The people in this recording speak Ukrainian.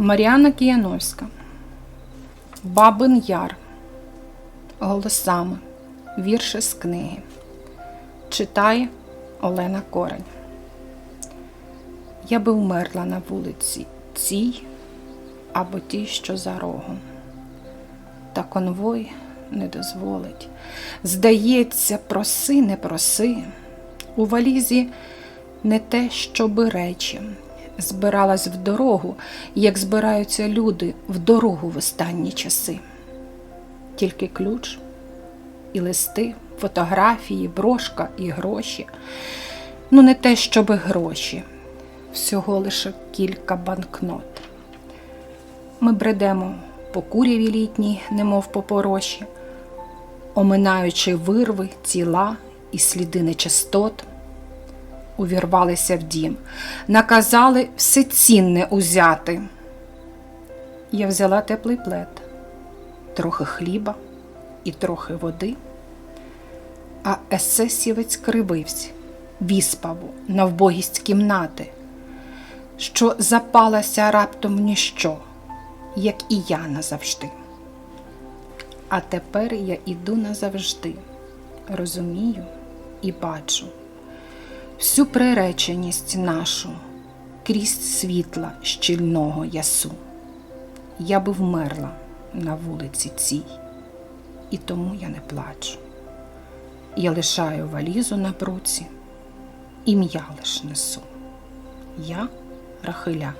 Маріана Кияновська. Бабин Яр. Голосами. Вірші з книги. Читає Олена Корень. Я би вмерла на вулиці цій або тій, що за рогом. Та конвой не дозволить. Здається, проси, не проси. У валізі не те, щоби речі. Збиралась в дорогу, як збираються люди в дорогу в останні часи. Тільки ключ і листи, фотографії, брошка і гроші. Ну, не те, щоби гроші, всього лише кілька банкнот. Ми бредемо по куряві літній, немов по пороші, оминаючи вирви, тіла і сліди нечистот, увірвалися в дім, наказали все цінне узяти. Я взяла теплий плед, трохи хліба і трохи води, а есесівець кривився, віспаву на вбогість кімнати, що запалася раптом ніщо, як і я назавжди. А тепер я іду назавжди, розумію і бачу всю приреченість нашу крізь світла щільного ясу. Я би вмерла на вулиці цій, і тому я не плачу. Я лишаю валізу на бруці, ім'я лиш несу. Я Рахиля.